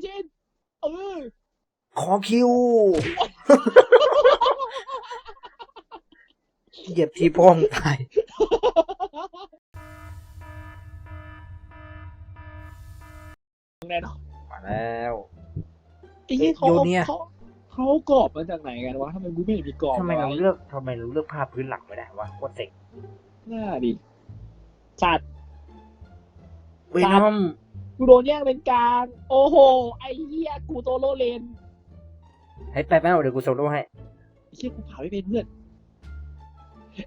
เจนเออขอคิว เหยียบที่พ่อมงตาย แน่นอนมาแล้ว ไอ้ยี่เขาโยนเนี่ย เขาเขากรอบมาจากไหนกันวะทำไมกูไม่เห็นมีกรอบทำไมเราวะเลือกทำไมเราเลือกภาพพื้นหลังไม่ได้วะโคตรเซ็งหน้าดิสัตว์ เวนอม กูโดนแย่งเป็นกลาง โอ้โห ไอ้เหี้ยกูโตโลเลนให้ไปแป๊บเดี๋ยวกูส่งรูปให้ ไอ้เหี้ยกูผ่าไม่เป็นเพื่อน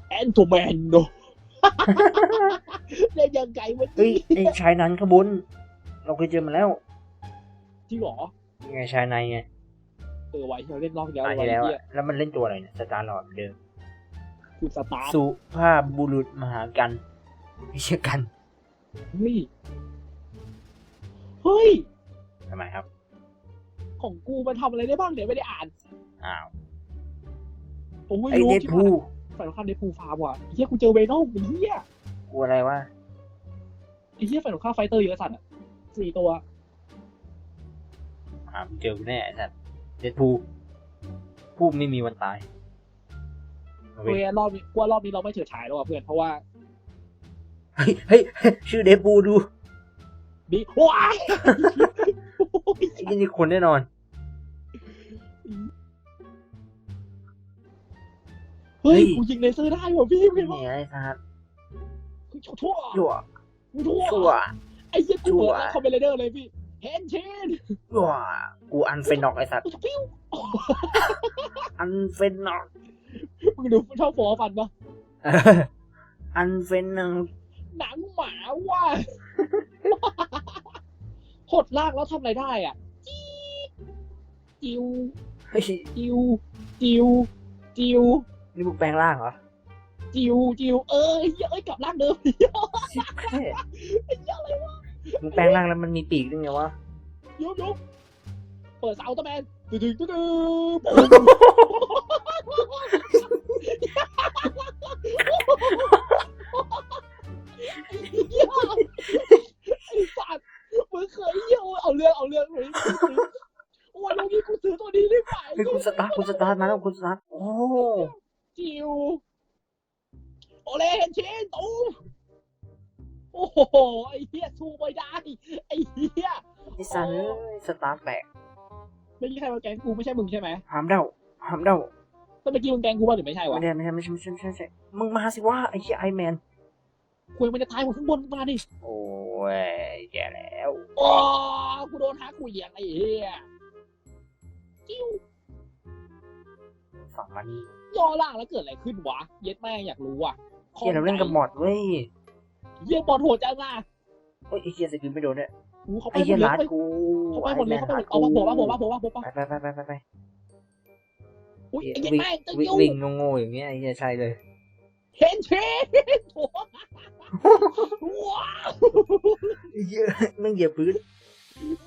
แอนโทแมนโดเล่นยังไงวะเฮ้ยไอ้ชายนั้นขางบุญเราเคยเจอมาแล้วจริงเหรอยังไงชายในไงเออไว้ที่เราเล่นรอบที่แล้วตายไว้ที่แล้วเหี้ยอะแล้วมันเล่นตัวอะไรเนี่ยสตาร์ลอร์ดเดิมคุณสตาร์ทสุภาพบุรุษมหากันไม่ใช่กันเฮ้ย เฮ้ยทำไมครับ ของกูมันทำอะไรได้บ้างเนี่ยไม่ได้อ่านอ้าวผมไม่ไอรู้เดดพูลฝ่ายตรงข้ามเดดพูลฟาร์มว่ะไอ้เหี้ยกูเจอเวนอมไอ้เหี้ยกูอะไรวะไอ้เหี้ยฝ่ายตรงข้ามไฟเตอร์เยอะสัตว์อะสี่ตัวหามึงเจอกูแน่ไอ้สัตว์เดดพูลพูดไม่มีวันตายเอาเว้เว้ยยรอบนี้กูว่ารอบนี้เราไม่เฉิดฉายแล้วอะเพื่อนเพราะว่า เฮ้ยเฮ้ยชื่อเดดพูลดู ดีว้ายไอ้นี่นี่คนแน่นอน เฮ้ย เฮ้ย กูยิงเลเซอร์ได้ว่ะพี่เห็นปะนี่ไอ้สัตว์ทั่วชั่วทั่วชั่วไอ้เหี้ยกูเปิดชั่วแล้วคอมเมนเดอร์เลยพี่เฮนชินชั่วกูอันเฟนนอกไอ้สัตว์ปิ้วอันเฟนนอกมึงดูชอบฟอฟันปะเอออันเฟนนอกหนังหมาว่ะ หดลากแล้วทำอะไรได้อะจี๊ดจิวเฮ้ยจิวจิวจิวนี่มึงแปลงร่างเหรอจิวจิวเออไอ้เหี้ยเอ้ยกลับร่างเดิมชิบแค่ไอ้เหี้ยอะไรวะมึงแปลงร่างแล้วมันมีปีกด้วยไงวะยกยกเปิดเสาตะแมนตึ๊ดตึ๊ดตึ๊ดเหี้ คุณสตาร์ทคุณสตาร์ทมาแล้วคุณสตาร์ทโอ้จิวโอเลเห็นเชนตูมโอ้โหไอ้เหี้ยสู้ไม่ได้ ไอ้เหี้ยไอ้สันสตาร์ทแตกไม่มีใครมาแกล้งกูไม่ใช่มึงใช่ไหมหามเดาหามเดาแต่เมื่อกี้มึงแกล้งกูป่ะหรือไม่ใช่วะไม่ได้ไม่ใช่ไม่ใช่ไม่ใช่ไม่ใช่ไม่ใช่มึงมาสิว่าไอ้เหี้ยไอแมนคุยมันจะตายหมดข้างบนมาดิโอ้ยแย่แล้วโอ้กูโดนฮักกูเหยียงไอ้เหี้ยจิ้ว ฝั่งมันย่อล่างแล้วเกิดอะไรขึ้นวะ เย็ดแม่งอยากรู้อะเฮียเราเล่นกับหมอดเว้ยเยี่ยบอลโหดจังอะเฮ้ยไอ้เฮียสกิลไม่โดนเนี่ยอู้เขาไปไอ้หมเฮียดเลยลาดเขาไปกูเขาไปหมดเลยเขาไปหมดไอ้เอาแมมานโผล่ลามาดโผล่มาโผล่มาโผล่มาไปไปไปไปไปไปอุ้ยไอ้วิ่เย็ดงแม่งจะวิ่งยิ้ววิ่งโง่ๆอย่างเงี้ยไอ้เฮียใช่เลยเห็นเชนโถ่ว้าวไอ้เฮียแม่งเหยียบพื้น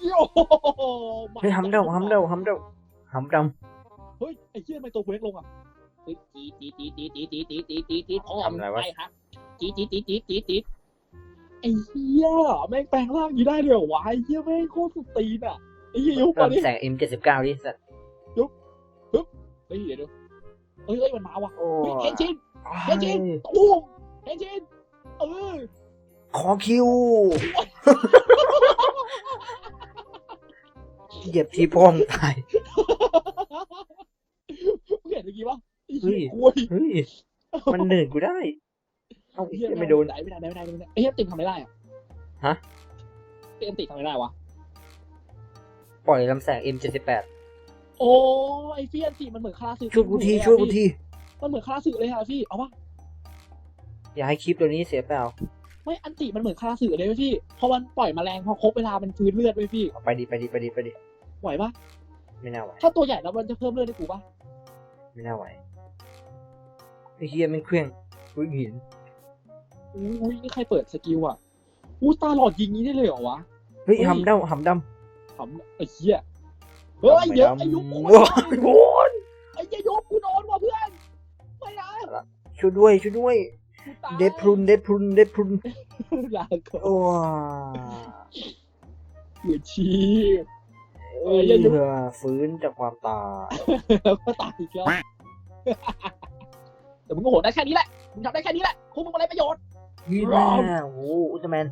โยเฮ้ยหำเดาหำเดาหำเดาหำด เฮ้ยไอ้เหี้ยไมตัวเล็กลงอะเฮ้ยจีจีจีจีจีจีจีจีจีจีพ่อมึงไปฮะจีจีจีจีจีจีไอ้เหี้ยแม่งแปลงร่างอย่างนี้ได้เลยเหรอวะไอ้เหี้ยแม่งโคตรสุดตีนอะไอ้เหี้ยยุบำมาดิลำแสง M79 ดิสัตว์เฮ้ยเดี๋ยวดูเฮ้ยเฮ้ยมันมาว่ะโอ้เฮ้ยเห็นชินยเห็นชินตุ้มเห็นชินเออขอคิวเหยียบที่พ่อมงตาย ห็นเมื่อกี้ปะไอ้เฮ้เหี้ยยคุยเฮ้ยมันเหนื่อยกูได้เอ้าไอ้เหี้ยไม่โดนไม่ได้ไม่ได้ไม่ได้ไม่ได้ไอ้เหี้ยติ่มทำไม่ได้อะฮะเอ็มติทำไม่ได้วะปล่อยลำแสง M78 โอ้ไอ้เฟียนติมันเหมือนคาราสึช่วยกูทีช่วยกูทีมันเหมือนคาราสึเลยค่ะพี่เอาปะอย่าให้คลิปตัวนี้เสียเปล่าไม่อันติมันเหมือนคาราสึเลยเว้ยพี่พอมันปล่อยแมลงพอครบเวลามันฟื้นเลือดไว้ยพี่เอาไปดิไปดิไปดิไปดิไหวปะไม่น่าไหวถ้าตัวใหญ่แล้วมันจะเพิ่มเลือดให้กูปะ ไม่น่าไหวไอ้เฮียมันเครื่องวิ่งหินอุ้ยอุ้ยนี่ใครเปิดสกิลอะอู้ตาหลอดยิงนี้ได้เลยเหรอวะเฮ้ยเฮ้ยหำเด้าหำดำทำไอ้เหี้ยเฮ้ยเดี๋ยวไอ้ยุบกูโอ้ยโดนไอ้เหี้ยยุบกูโดนว่ะเพื่อนไม่นะช่วยด้วยช่วยด้วย กูตายเดดพรุนเดดพรุนเดดพรุนลาก่อนโอ้ เหลือชีพ ออเหี้ยยุบเพื่อฟื้นจากความตายแล้วก็ตายอีกแล้วแต่มึงก็โหดได้แค่นี้แหละ มึงทำได้แค่นี้แหละพวกมึงอะไรประโยชน์ยี่แม่โอ้โหอุลตร้าแมน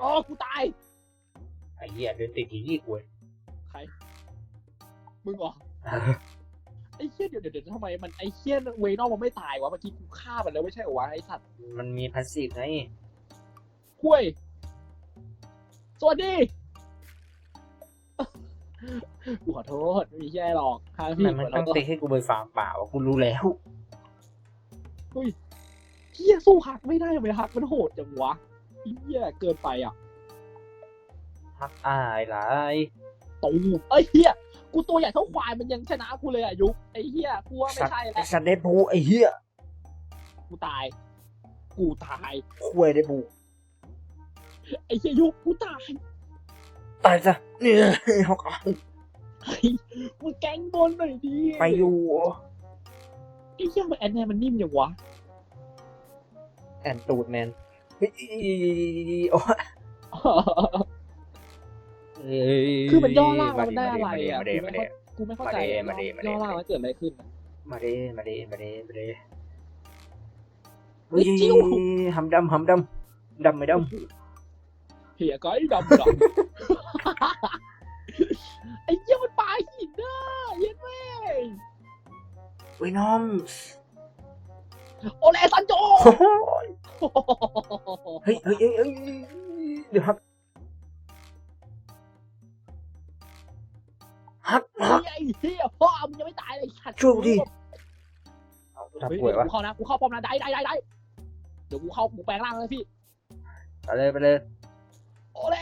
อ๋อกูตาย ไอ้เหี้ยเดินติดทีนี่กูเว้ยใคร มึงเหรอไอ้เหี้ยเดี๋ยวเดี๋ยวเดี๋ยวทำไมมันไอ้เหี้ยเวนอลมันไม่ตายวะเมื่อกี้กูฆ่ามันแล้วไม่ใช่เหรอวะไอ้สัตว์มันมีพาสซีฟไงคุยสวัสดี กูขอโทษไม่มีแย่หรอกฮะพี่มันมันต้องติ๊กให้กูไปฟาร์มเปล่ากูรู้แล้วเฮียสู้หักไม่ได้เลยหักมันโหดจังวะเฮียเกินไปอะฮักอายหลายตูมเอ้ยเฮียกูตัวใหญ่เท่าควายมันยังชนะกูเลยอะยุคไอ้เฮียกูว่าไม่ใช่ไอ้แล้วสัตว์เดดพูลไอ้เหี้ยกูตาย กูตายคุยเดดพูลไอ้เฮียยุคกูตาย ตายซะเนี่ยฮอกอายเฮ้ยมึงแกล้งบนหน่อยดิไปอยู่ไอ้เฮียมันแอนแนมันนิ่มอย่างวะแอนตูดแมนเฮ้ยโอ้ยคือมันย่อล่างแล้วมันได้อะไรอะมาเดมาเดกูไม่เข้าใจมาเดมาเดย่อล่างแล้วเกิดอะไรขึ้นอะมาเดมาเดมาเดมาเดเฮ้ยจิ้วหำดำหำดำดำไม่ดเฮียก็ไอ้ดำดำ ไอ้เหี้ยมันปลาหินน่ะเย็นแม่งำวินอมโอเลซันโจเฮ้ยเฮ้ยเฮ้ยเฮ้ยเดี๋ยวครับฮักฮักไอ้เหี้ยพ่อมึงยังไม่ตายเลยสัตว์ช่วยกูดิทับเฮ้ยป่วยวะกูเข้านะกูเข้าป้อมนะได้ได้ได้ได้เดี๋ยวกูเข้ากูแปลงร่างเลยพี่ไปเลยไปเลยโอเล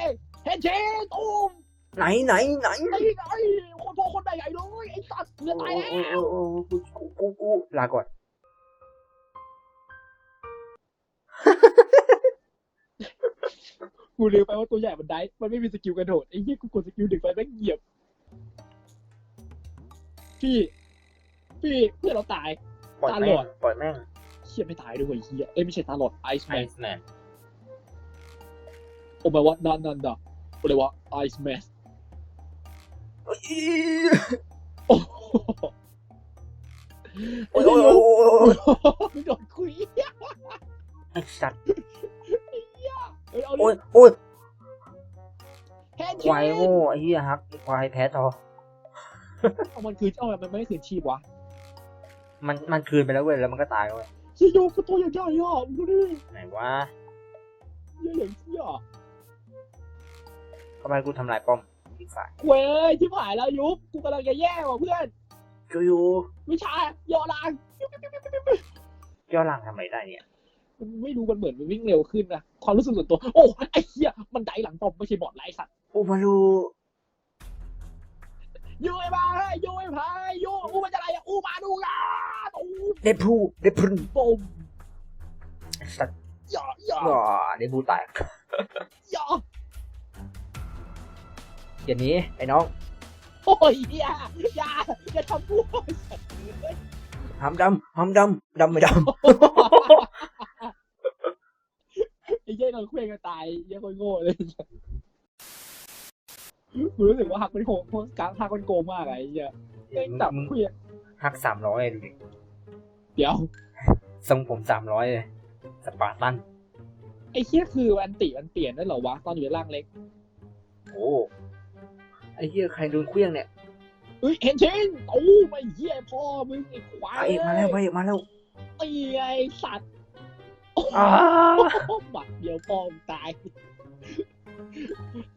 เฮนเชตูมไหนไหนไหนไอ้ไอ้คนพ่อคนใหญ่เลยไอ้สัตว์เรือตายแล้วโอ้โอ้โอ้กูกูกูกูลาก่อนกูลืมไปว่าตัวใหญ่มันได้ มันไม่มีสกิลกระโดดไอ้เหี้ยกูกดสกิลดึกไปแม่งเหยียบ พี่ พี่เพื่อนเราตาย ปล่อยตาหลแม่อดงปล่อยแม่งเฮียไม่ตายด้วยเฮียเอ้ยไม่ใช่ตาหลอดไอซ์ไอแมนซ์แมนโอ้แปลว่านันนันดะโอ้เลยว่าไอซ์แมนโอ้ยโอ้โอ้ยโอ้ยโอ้ยโอ้ยไม่โดนคุยไอสัตว์เอ้ยเอาโอ้เลยยโอ้ยแฮนคชีวายโง่ไอ้เหี้ยฮักควายแพ้ทอเอามันคือเอามันไม่คืนชีพวะมันมันคืนไปแล้วเว้ยแล้วมันก็ตายเว้ยเฮียโยก็ตัวใหญ่ๆอะมึงดูดิไหนวะเฮียอย่างเฮีย ทำไมกูทำลายป้อมอีกฝ่ายเว้ยที่ผ่านแล้วยุบกูกำลังจะแย่ว่ะเพื่อนกูอยู่วิชาย่อลางย่อหลังทำอะไรได้เนี่ยมันไม่รู้มันเหมือนมันวิ่งเร็วขึ้นนะความรู้สึกส่วนตัว โอ้ไอ้เฮียมันไดหลังตบไม่ใช่บอดไล่สัตว์โอ้มาลูยูไอ้บ้าเฮ้ยยูไอ้พายยูอูมันจะอะไรอะอูมาดูกาตูเดดพูลเดดพูลปุมไอ้สัตว์ย่าย่าอ๋อเดดพูลตายย่าอย่างนี้ไอ้น้องโอ้ยอย่าอย่าอย่าทำกูไอ้สัตว์เอ้ยหำดำหำดำดำไม่ดไอ้เย้ยนอนเคว้งกันตายไอ้เย้ยคนโง่เลยกูรู้สึกว่าหักเป็นโหงกลางหักเป็นโกงมากอะไอ้เหี้ยำเด้งจับมึงเคว้งหักสามร้อยดูดิเดี๋ยวทรงผมสามร้อยเลยสปาร์ตันไอ้เหี้ยคืออันติมันเปลี่ยนได้เหรอวะตอนอยู่ในร่างเล็ก โอ้ ไอ้เหี้ยใครโดนเครื่องเนี่ยเฮ้ยเห็นชิงตูมไอ้เหี้ยพ่อมึงไอ้ควายพระเอกมาแล้วพระเอกมาแล้วไอ้ไอ้สัตว์อ้าหมัดเดียวพ่อมึงตาย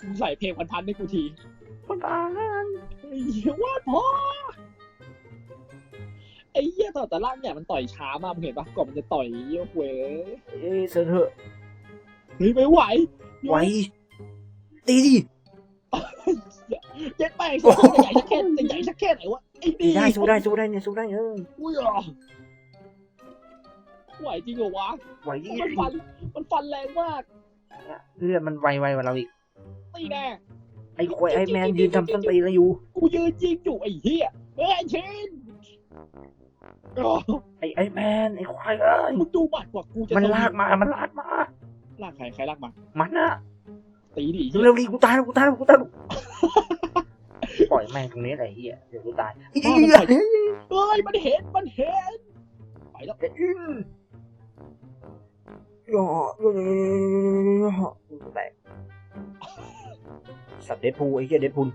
มึงใส่เพลงพันๆให้กูทีคนตายไอ้เหี้ยว่าพ่อไอ้เหี้ยตอนแต่ล่างเนี่ยมันต่อยช้ามากมึงเห็นปะก่อนมันจะต่อยเหี้ยเว้ยเอ้ยเซอร์เถอะเฮ้ยไม่ไหวไหวตีดิ เย็ดแม่งจะใหญ่สักแค่จะใหญ่สักแค่ไหนวะไอ้ตีนี่ได้สู้ได้สู้ได้เนี่ยสู้ได้เอออุ้ยอะไหวจริงเหรอวะไหวดิมันฟันมันฟันแรงมากเลือดมันไวไวกว่าเราอีกตีแน่ไอ้ควายไอ้แมนยืนทำต้นตีแล้วอยู่กูยืนยิงอยู่ไอ้เหี้ยเฮ้ยไอ้ชินอ๋อไอ้ไอ้แมนไอ้ควายเอ้ยมึงดูบัตรกว่ากูจะมันลากมามันลากมาลากใครใครลากมา มันอะ ตีดิเร็วๆดิกูตายแล้วกูตายแล้วกูตายแล้วปล่อยแม่งตรงนี้แหละไอ้เฮียเดี๋ยวกูตายบ้ามันปล่อยเฮ้ยมันเห็นมันเห็นไปแล้วย่อแตกสัตว์เดดพูลไอ้เหี้ยเดดพูล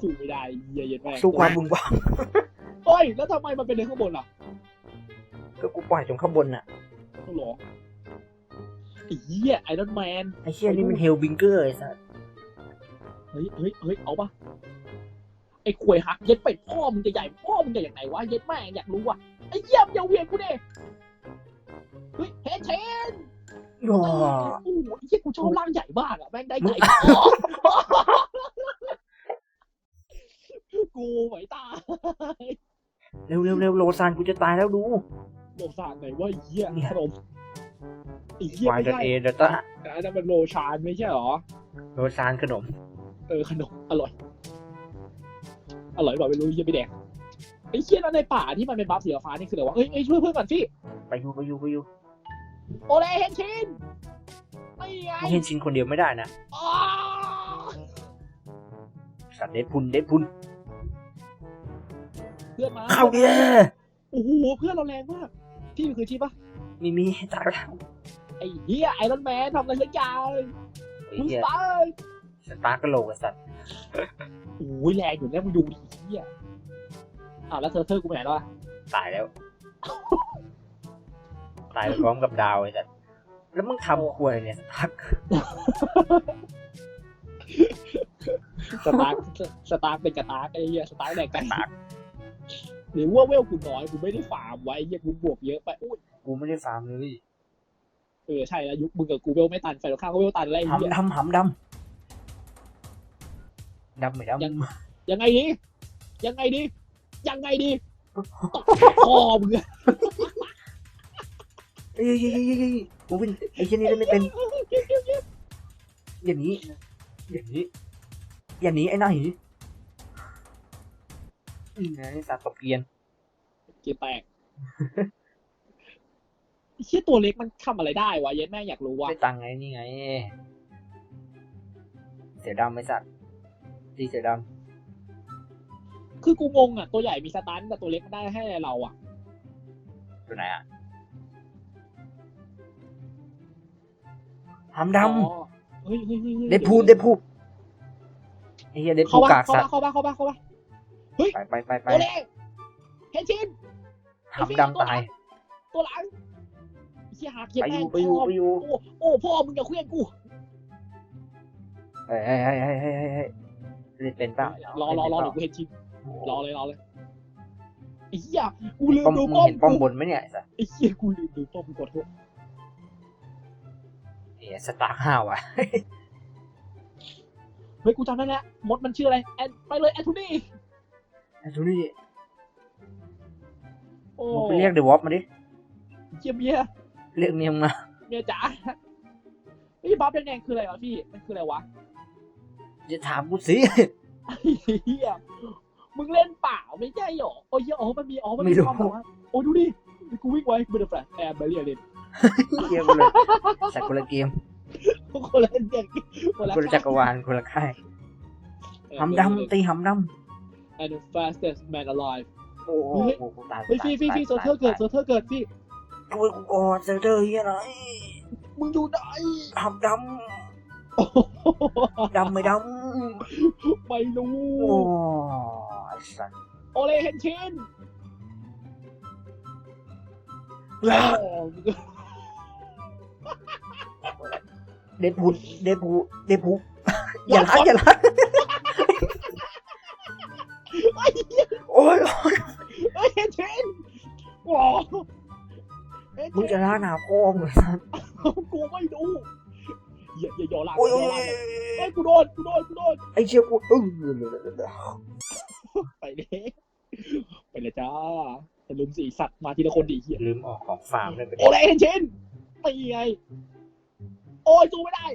สู้ไม่ได้เหี้ยเย็นแม่งสู้ความบึงบ้างเฮ้ยแล้วทำไมมันเป็นในข้างบนล่ะก็กูปล่อยตรงข้างบนน่ะต้องหรอ ไอ้เหี้ยไอรอนแมนไอ้เหี้ยนี่มันเฮลบิงเกอร์ไอ้สัสเฮ้ยเฮ้ยเฮ้ยเอาปะไอ้ควยหักเย็ดเป็ดพ่อมึงจะใหญ่พ่อมึงจะอย่างไหนวะเย็ดแม่งอยากรู้ว่ะไอ้เหี้ยมงอย่าเหวียนกูเด้เฮ้ยเฮดเชนย่อโอ้โหไอ้เหี้ยกูชอบร่างใหญ่มากอะแม่งได้ใหญ่กูไหวตายเร็วเร็วเร็วโลซานกูจะตายแล้วดู โลซานไหนว่าไอ้เหี้ยเนี่ยขนม ไอ้เหี้ยวายไม่ดันใช่เอเดต้าอันนั้นมันโลชานไม่ใช่หรอโลซานขนม เออขนมอร่อย อร่อยแบบไม่รู้ยังไม่แดกไอ้เชี่ยแล้วในป่าที่มันเป็นบัฟสีฟ้านี่คืออะไรวะเอ้ยเอ้ยช่วยเพื่อนก่อนสิไปอยู่ไปอยู่ไปอยู่โอเลเฮนชินไม่ไงมึงเห็นชินคนเดียวไม่ได้นะอ้าสัตว์เดดพูลเดดพูลเพื่อนมาเข้าดิโอ้โหเพื่อนเราแรงมากพี่มันคือที่ปะมีมีตายแล้ว ไอ้เหี้ยไอรอนแมนทำอะไรสักอย่างไอ้มึงเหี้ยตายสตาร์กระโหลกไอ้สัตว์โอ้ยแรงอยู่แล้วมึงดูดิเหี้ยอ้าวแล้วเธอเธอกูไปไหนแล้วอะตายแล้ว ตายไปพร้อมกับดาวไอ้สัตว์แล้วมึงทำครัวอะไรเนี่ยสตาร์กสตาร์คสตาร์คเป็นกระตาร์คไอ้เหี้ยสตาร์คแดกกระตาร์คหรือว่าเวลกูน้อยกูไม่ได้ฟาร์มไว้ไอ้เหี้ยกูบวกเยอะไปอุ้ยกูไม่ได้ฟาร์มเลย เออใช่แล้วยุคมึงกับกูเวลไม่ตันไฟตรงข้ามก็เวลตันอะไรไอ้เหี้ยหำดำหำดำดำไม่ดำยังยังไงดียังไงดียังไงดีตบคอมึงอะเอ้ยเอ้ยเอ้ยเอ้ยเอ้ยกูเป็นไอ้เช่นนี้เล่นไม่เป็นอย่างนี้ อย่างนี้ อย่างนี้ไอ้หน้าหีนี่ไงสัตว์ตบเกรียนเกียร์แตกไอ้ เชี่ยตัวเล็กมันทำอะไรได้วะเย็นแม่อยากรู้ว่ะได้ตังค์ไงนี่ไง เสือดำไอ้สัตว์ดีเสือดคือกูงงอะ ตัวใหญ่มีสตันแต่ตัวเล็กมันได้ให้อะไรเราอะำตัวไหนอะหำดอ๋อเฮ้ยเฮ้ยเฮ้ยฮ้ยำเดดพูดเดดพูดไอ้เหี้ยเดดพูเข้าดบ้ากากเข้าสัตบ้าว์เข้าบ้าเข้าบ้าเข้าบ้าไปไปไปไปตัวเล็กเฮนชินหำดำตาย ตัวหลังไอ้ เชี่ยหักเกียไปร์อแม่ยู่งไปอยู่พ่อไปอยู่โอ้โอ้พ่อมึงอย่าเคลื่อนกูเฮ้ยเฮ้ยเฮ้ยเฮ้ยเฮ้ยเฮ้ยเฮ้ยเล่นเป็นเปล่ารอรอรอเดี๋ยวกูเฮนชินรอเลยรอเลยไอ้เหี้ยกูลืมป้อมดูมึงป้อมเห็นป้อมบนไหมเนี่ยไอ้สัตว์ไอ้เหี้ยกูลืมดูป้อมกูขอโทษเฮ้ยสตาร์ห้าว่ะเฮ้ยกูจำได้แล้วมดมันชื่ออะไรแอนไปเลยแอนโทนีไอ้ทุนี่โอ้มึงไปเรียกเดวอปมาดิเจียมเมีย เรียกเนียมมาเมียจ๋าไอ้บัฟแดงๆคืออะไรวะพี่ มันคืออะไรวะจะถามกูสิไอ้เหี้ยมึงเล่นเปล่าไม่ใช่หรอโอ้ยอ๋อมันมีอ๋อมันมีความแบบว่าโอ้ดูดิกูวิ่งไว้กูเป็นแฟลชแอร์เบรียเล่นเกียกูเลยสัตว์คนละเกมคนละเด็กคนละคนละจักรวาลคนละค่ายหำดำตีหำด and the fastest man alive ำโอ้โหกูตายเฮ้ยพี่พี่พี่โซเทอร์เกิดโซเทอร์เกิดพี่ ช่วยกูก่อนเซอร์เตอร์เฮียอะไรมึงอยู่ไหนหำดำดำไม่ดไม่รู้ำโอ้ไอ้สัตว์โอเลเฮนชินเดดพูดเดดพูเดดพูอย่าล้างอย่าล้า นมึงชินจะล้างหนาพ่อมึงกูไม่รู้อย่าอย่าย่อหลังโอ้ยอย่าย่อหลังเฮ้ยกูโดนกูโดนกูโดนไอ้เชี่ยกูอึ้งไปเลยไปเลยจ้าแต่ลุมสี่สัตว์มาทีละคนดีเหี้ยลืมออกของฟาร์มเลยไปโอเลเฮนชินตีไง โอ้ยสู้ไม่ได้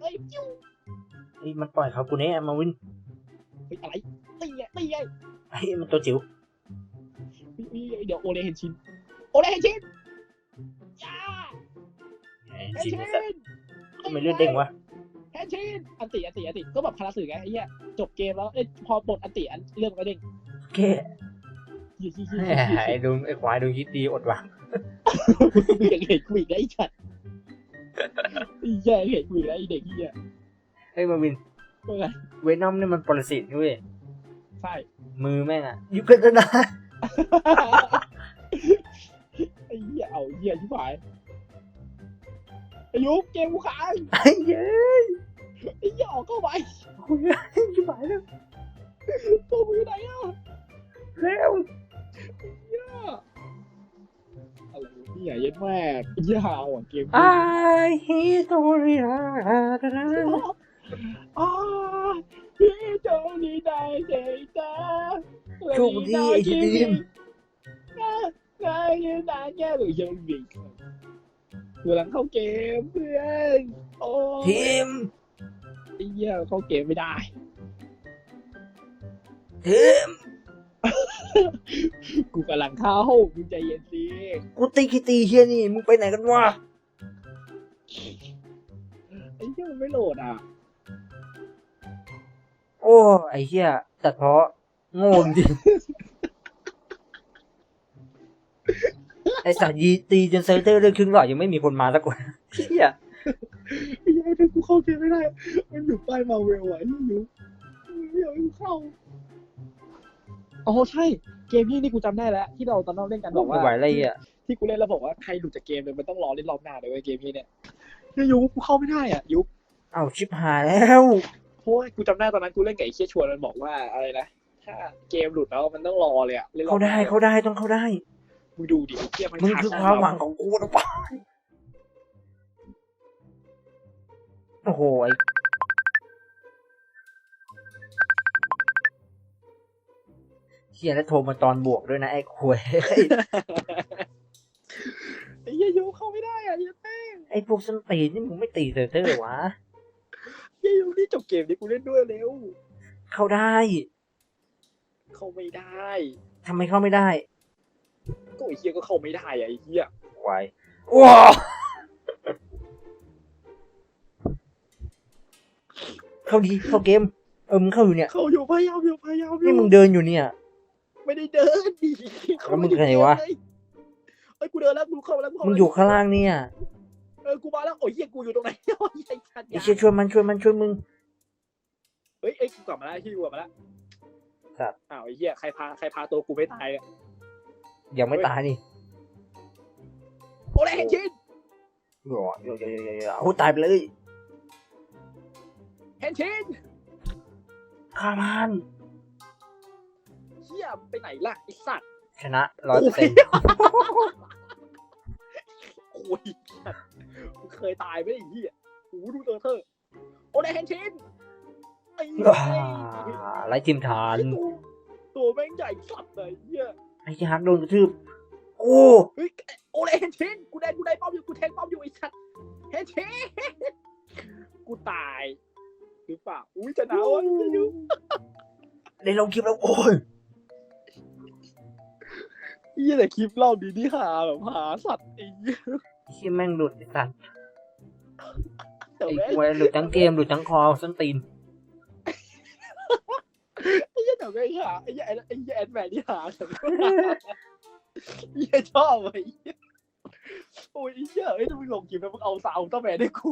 เฮ้ยจิ้วนี่มันปล่อยเขากูเนี้มาวินเฮ้ยอะไรตีไงตีไงไอ้มันตัวจิ๋วนี่เดี๋ยวโอเลเฮนชินโอ เลเฮนชินย่าไอ้เฮนจิ๋ชิวนไอ้สัตว์ทำไมเลือดเด้เด้งวะเฮนนชินอันติอันติอันติก็แบบคาราสึไงไอ้เหี้ยจบเกมแล้วเอ้ยพอปลดอันติอันเรื่องมันก็เด้งโอเคเหี้ยเหี้ยแหเหี้ยเหี้ยมไอ้ดุงไอ้ควายดุงคิดดีอดหวังมึงยังเห็นกูอีกนะไอ้ฉัดไอ้เหี้ยเห็นกูอีกนะไอ้เด็กเหี้ยเฮ้ยมาวินว่าไงเวนอมนี่มันปรสิตเว้ยใช่ มือแม่งอะยุกันนะไอ้ เหี้ยเอาเหี้ยชิบหายไอ้ยุบเกมกูค้างไอ้เย้ยไอ้เหี้ยออกเข้าไปโอ้ยชิบหายแล้วตัวมือไหนอะเร็วเหี้ยอะไรวะเนี่ยเย็นแม่เหี้ยเอาอะเกมไอ้ฮิโตริฮาดาอ่าพี่โจนี่ได้เด็กจ้าโชคดีไอ้ทีม ได้ยังได้แค่หรือยังมีกำลังเข้าเกมเพื่อนโอ้ทีมไอ้เหี้ยเข้าเกมไม่ได้ทีมกูกำลังเข้ามึงใจเย็นสิกูตีคิตีเฮียนี่มึงไปไหนกันวะไอ้เหี้ยมันไม่โหลดอะโอ้ไอ้เฮียตัดเพาะโง่จริง ไอ้สัตว์ยีตีจนเซอร์เตอร์เลือกครึ่งหลอดยังไม่มีคนมาสักคนเฮียไอ้เหี้ยถ้ากูเข้าเกมไม่ได้ มันอยู่ป้ายมาเวลอะไอ้เหี้ยอยู่ไม่อยากเข้าอ๋อใช่ เกมนี้นี่กูจำได้แล้ว ที่เราตอนนั้นเล่นกันบอกว่าไหวอะไรอะที่กูเล่นแล้วบอกว่าใครหลุดจากเกมเลยมันต้องรอเล่นรอบหน้าเลยเว้ยเกมนี้เนี่ยเนี่ยยุกูเข้าไม่ได้อะยุเอาชิบหายแล้วเพราะกูจำได้ตอนนั้นกูเล่นกับไอ้เคียชวนมันบอกว่าอะไรนะถ้าเกมหลุดแล้วมันต้องรอเลยอะเล่นรอเขาได้เขาได้ต้องเขาได้ มึงดูดิไอ้เคียมันมึงคือความหวังของกูนะปะโอ้โหไอ้เฮียแล้วโทรมาตอนบวกด้วยนะไอ้ควยไอ้เหี้ยยุเข้าไม่ได้อะเหี้ยแม่งไอ้พวกส้นตีนนี่มึงไม่ตีเซอร์เตอร์วะเหี้ยยุนี่จบเกมนี้กูเล่นด้วยเร็ว เข้าได้ เข้าไม่ได้ทำไมเข้าไม่ได้ ก็ไอ้เหี้ยก็เข้าไม่ได้อะไอ้เหี้ยควายว้าเข้าดีเข้าเกม เออมึงเข้าอยู่เนี่ยเข้าอยู่พยายามอยู่พยายามอยู่นี่มึงเดินอยู่เนี่ย ไม่ได้เดินดิแล้วมึงไหนวะเอ้ยกูเดินแล้วกูเข้าแล้วกูเข้ามึงแล้วอยู่ข้างล่างเนี่ยเออกูมาแล้วโอ้ยเหี้ยกูอยู่ตรงไหนโอ้ยไอ้สัตว์ไอ้เชี่ยช่วยมันช่วยมันช่วยมึง เฮ้ยเอ้ยกูกลับมาแล้วที่กูกลับมาแล้วครับอ้าวไอ้เหี้ยใครพาใครพาตัวกูไม่ตายเนี่ย ยังไม่ตายนี่โอ้ยเห็นชินโอ้ยโอ้ตายไปเลยเห็นชินข้ามันเหี้ยไปไหนล่ะไอสัตว์ชนะร้อยเปอร์เซ็นต์โอ้ยสัตว์มึงเคยตายไหมไอ้เหี้ยโอ้ดูเตอร์เธอโอ้ยเห็นชินไอ้ไล่ทีมฐานตัวแม่งใหญ่สัตว์เลย ไอ้เหี้ยไอ้ที่ฮักโดนกระทืบโอ้เฮ้ยโอ้ยเห็นชินกูได้กูได้ป้อมอยู่กูแทงป้อมอยู่ไอ้สัตว์เห็นชินกูตายหรือเปล่าอุ้ยจะหนาวอะจะยุ่งได้ลงคลิปแล้วโอ้ยเหี้ยแต่คลิปเล่าดีนี่หาแบบหาสัตว์ไอ้เหี้ยที่แม่งหลุดไอ้สัตว์แต่ไอ้แม่งควยหลุดทั้งเกมหลุดทั้งคอส้นตีน ไอ้เหี้ยแต่แม่หาไอ้เหี้ยไอ้เหี้ยแอดแมนที่หาแต่แม่หาเหี้ยชอบไอ้เหี้ยโอ้ยไอ้เหี้ยเอ้ยถ้ามึงลงคลิปแล้วมึงเอาสาวอุลตร้าแมนให้กู